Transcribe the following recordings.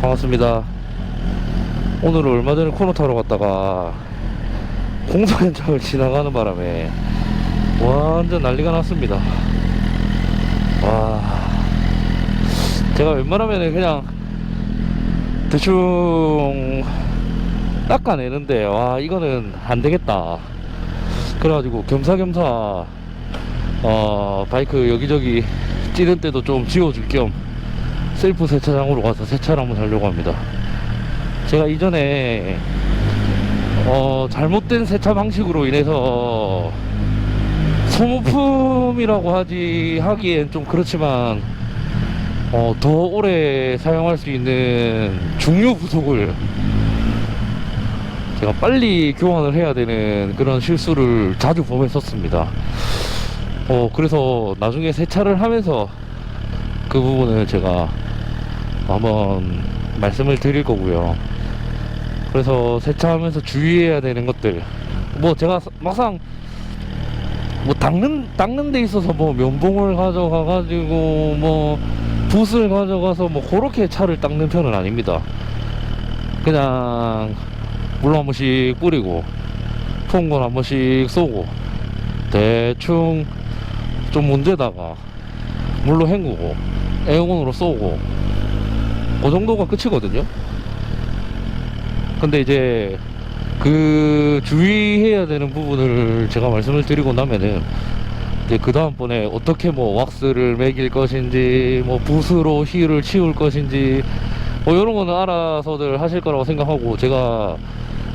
반갑습니다. 오늘 얼마 전에 코너 타러 갔다가 공사 현장을 지나가는 바람에 완전 난리가 났습니다. 와, 제가 웬만하면 그냥 대충 닦아내는데 와 이거는 안 되겠다. 그래가지고 겸사겸사 어 바이크 여기저기 찌는 때도 좀 지워줄 겸 셀프 세차장으로 가서 세차를 한번 하려고 합니다. 제가 이전에 어, 잘못된 세차 방식으로 인해서 소모품이라고 하지 하기엔 좀 그렇지만 어, 더 오래 사용할 수 있는 중요 부속을 제가 빨리 교환을 해야 되는 그런 실수를 자주 범했었습니다. 어, 그래서 나중에 세차를 하면서 그 부분을 제가 한번 말씀을 드릴 거고요. 그래서 세차하면서 주의해야 되는 것들. 뭐 제가 막상 뭐 닦는 닦는 데 있어서 뭐 면봉을 가져가 가지고 뭐 붓을 가져가서 뭐 그렇게 차를 닦는 편은 아닙니다. 그냥 물 한 번씩 뿌리고 퐁건 한 번씩 쏘고 대충 좀 문제다가 물로 헹구고 에어건으로 쏘고 그 정도가 끝이거든요. 근데 이제 그 주의해야 되는 부분을 제가 말씀을 드리고 나면은 이제 그 다음번에 어떻게 뭐 왁스를 매길 것인지 뭐 붓으로 힐을 치울 것인지 뭐 이런 거는 알아서들 하실 거라고 생각하고 제가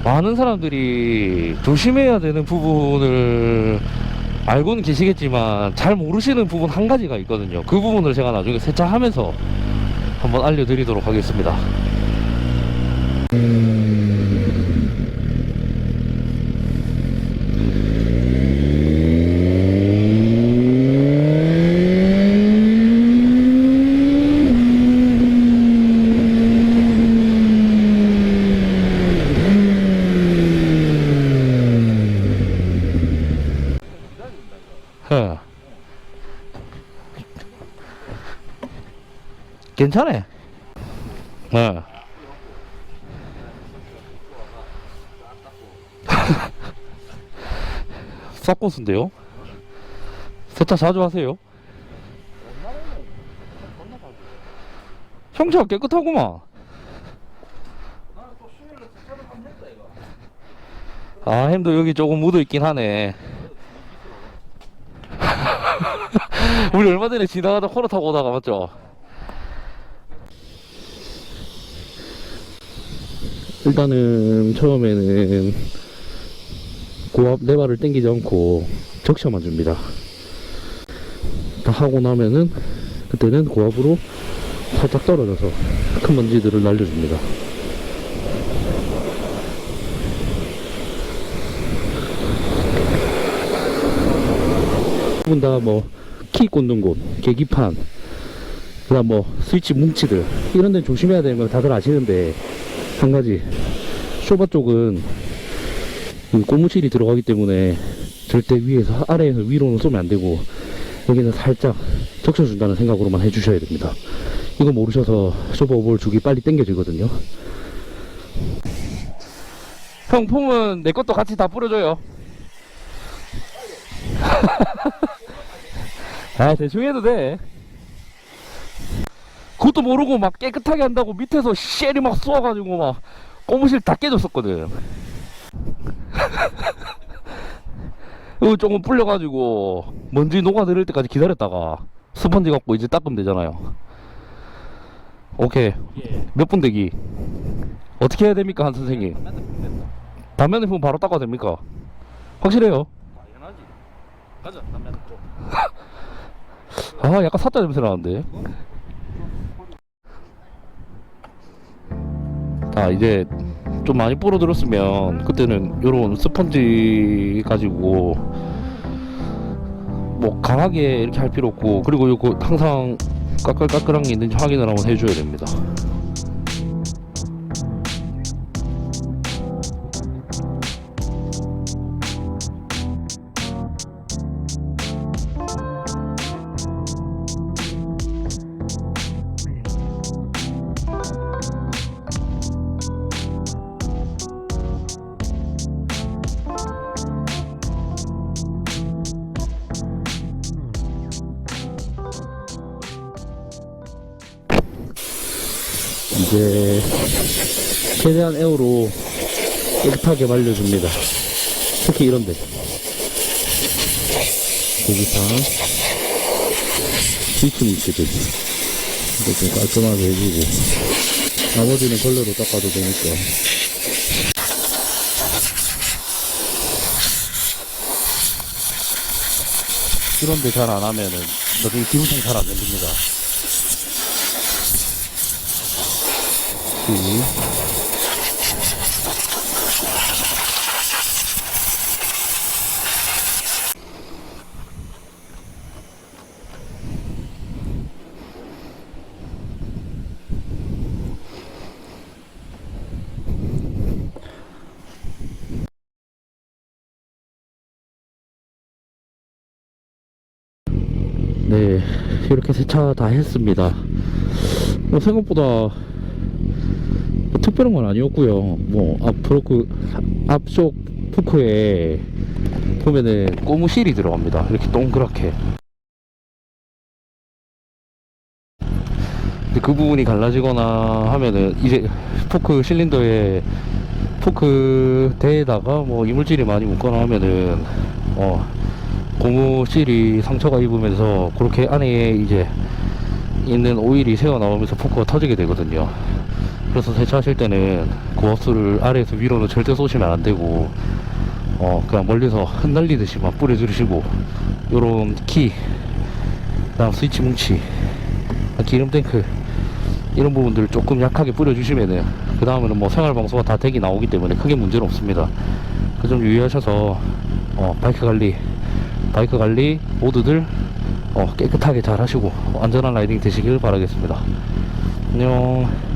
많은 사람들이 조심해야 되는 부분을 알고는 계시겠지만 잘 모르시는 부분 한 가지가 있거든요. 그 부분을 제가 나중에 세차하면서 한번 알려드리도록 하겠습니다. 어. 괜찮아. 어. 쌉고수인데요? 세차 자주 하세요? 형차 깨끗하구만. 아, 햄도 여기 조금 묻어 있긴 하네. 우리 얼마 전에 지나가다 코너 타고 오다가 맞죠? 일단은 처음에는 고압 레바를 당기지 않고 적셔만 줍니다. 다 하고 나면은 그때는 고압으로 살짝 떨어져서 큰 먼지들을 날려줍니다. 두분 다뭐 키 꽂는 곳, 계기판, 그다음 뭐 스위치 뭉치들 이런 데 조심해야 되는 거 다들 아시는데 한 가지 쇼바 쪽은 이 고무실이 들어가기 때문에 절대 위에서 아래에서 위로는 쏘면 안 되고 여기는 살짝 적셔준다는 생각으로만 해주셔야 됩니다. 이거 모르셔서 쇼바 오버를 주기 빨리 당겨지거든요. 형 폼은 내 것도 같이 다 뿌려줘요. 아 대충 해도 돼. 그것도 모르고 막 깨끗하게 한다고 밑에서 쉘이 막 쏘아가지고 막 고무실 다 깨졌었거든. 이거 조금 불려가지고 먼지 녹아내릴 때까지 기다렸다가 스펀지 갖고 이제 닦으면 되잖아요. 오케이. 몇분 대기? 어떻게 해야 됩니까, 한 선생님? 담배 피면 바로 닦아도 됩니까? 확실해요. 당연하지. 가자, 담배 좀. 아, 약간 사자 냄새 나는데. 아, 이제 좀 많이 불어들었으면 그때는 요런 스펀지 가지고 뭐 강하게 이렇게 할 필요 없고 그리고 요거 항상 까끌까끌한 게 있는지 확인을 한번 해줘야 됩니다. 이제 최대한 에어로 깨끗하게 말려줍니다. 특히 이런데. 고기탕, 뭉치들. 이거 좀 깔끔하게 해주고. 나머지는 걸레로 닦아도 되니까. 이런데 잘 안 하면은 나중에 기분상 잘 안 됩니다. 이. 네, 이렇게 세차 다 했습니다. 뭐 생각보다 뭐 특별한 건 아니었고요. 뭐 앞으로 그 앞쪽 포크에 보면은 고무실이 들어갑니다. 이렇게 동그랗게. 그 부분이 갈라지거나 하면은 이제 포크 실린더에 포크 대에다가 뭐 이물질이 많이 묻거나 하면은 어 고무실이 상처가 입으면서 그렇게 안에 이제 있는 오일이 새어 나오면서 포크가 터지게 되거든요. 그래서 세차하실 때는 고압수를 아래에서 위로는 절대 쏘시면 안 되고 어 그냥 멀리서 흩날리듯이만 뿌려주시고 요런 키 그다음 스위치 뭉치 기름 탱크 이런 부분들 조금 약하게 뿌려주시면은 그 다음에는 뭐 생활 방수가 다 대기 나오기 때문에 크게 문제는 없습니다. 그점 유의하셔서 어 바이크 관리 바이크 관리 모두들 어, 깨끗하게 잘 하시고 안전한 라이딩 되시길 바라겠습니다. 안녕.